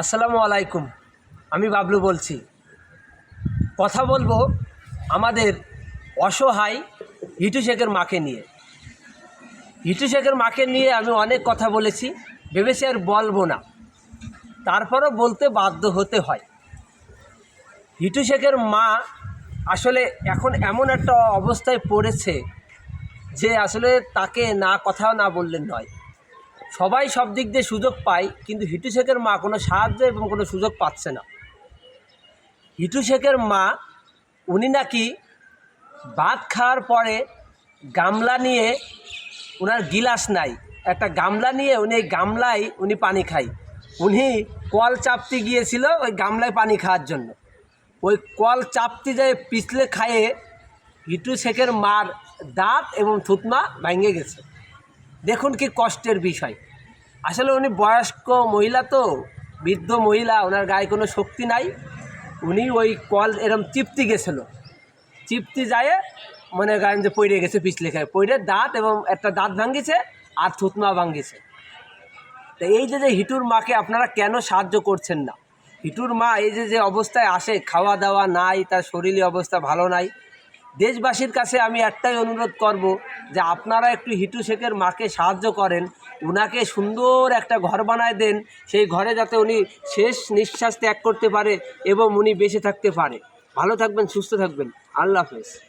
আসসালামু আলাইকুম, আমি বাবলু বলছি। কথা বলব আমাদের অসহায় হিটু শেখের মাকে নিয়ে। হিটু শেখের মাকে নিয়ে আমি অনেক কথা বলেছি, ভেবেছি আর বলব না। তারপরও বলতে বাধ্য হতে হয়। হিটু শেখের মা আসলে এখন এমন একটা অবস্থায় পড়েছে যে আসলে তাকে না কথাও না বললেন নয়। সবাই সব দিক দিয়ে সুযোগ পায়, কিন্তু হিটু শেখের মা কোনো সাহায্য এবং কোনো সুযোগ পাচ্ছে না। হিটু শেখের মা, উনি নাকি ভাত খাওয়ার পরে গামলা নিয়ে ওনার গিলাস নাই। একটা গামলা নিয়ে উনি এই গামলায় উনি পানি খায়। উনি কল চাপতে গিয়েছিল ওই গামলায় পানি খাওয়ার জন্য। ওই কল চাপতে যায় পিছলে খায়ে হিটু শেখের মার দাঁত এবং থুতমা ভেঙে গেছে। দেখুন কি কষ্টের বিষয়। আসলে উনি বয়স্ক মহিলা তো, বৃদ্ধ মহিলা, ওনার গায়ে কোনো শক্তি নাই। উনি ওই কল এরম চিপতে গেছিল। চিপতে যায় মনে করেন যে পড়ে গেছে পিছলে খায় পড়ে দাঁত এবং একটা দাঁত ভাঙ্গিছে আর থুতমা ভাঙ্গিছে তো এই যে যে হিটুর মাকে আপনারা কেন সাহায্য করছেন না? হিটুর মা এই যে যে অবস্থায় আসে, খাওয়া দাওয়া নাই, তার শরীরে অবস্থা ভালো নাই। দেশবাসীর কাছে আমি একটাই অনুরোধ করব যে আপনারা একটু হিটু শেখের মাকে সাহায্য করেন, উনাকে সুন্দর একটা ঘর বানায় দেন, সেই ঘরে যাতে উনি শেষ নিঃশ্বাস ত্যাগ করতে পারে এবং উনি বেঁচে থাকতে পারে। ভালো থাকবেন, সুস্থ থাকবেন। আল্লাহ হাফেজ।